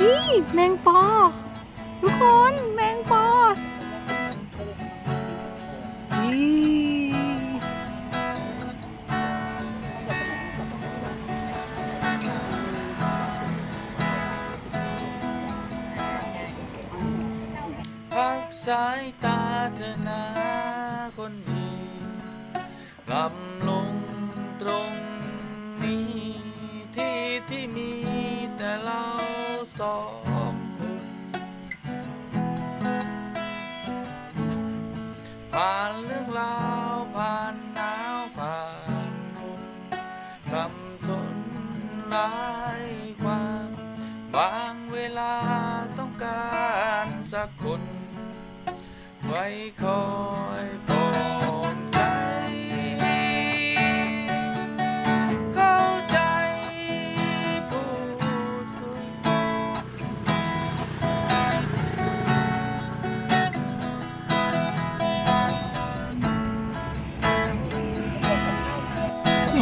นี่แมงปอ ทุกคนแมงปอนี่พักสายตาเธอนาคนดีกลับลงตรง สองคนผ่านเรื่องราวผ่านหนาวผ่านฝนคำสนหลายความบางเวลาต้องการสักคนไว้คอย ไป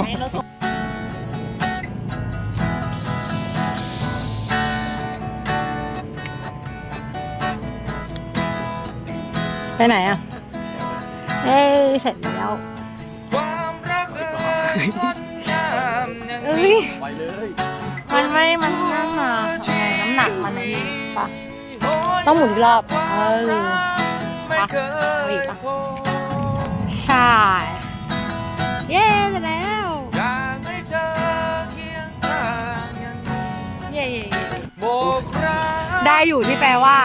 ไหนอะ เอ้ยเสร็จแล้ว ความรักเอ่ยงดงามอย่างเอ้ยนี้ไปเลยมันไม่ มันนั่งมาทำไงน้ำหนักมันอันนี้ปะ ต้องหมุนอีกรอบ เออ ไม่เคเอาอียกปะพบ ใช่ ได้อยู่ที่แปลว่า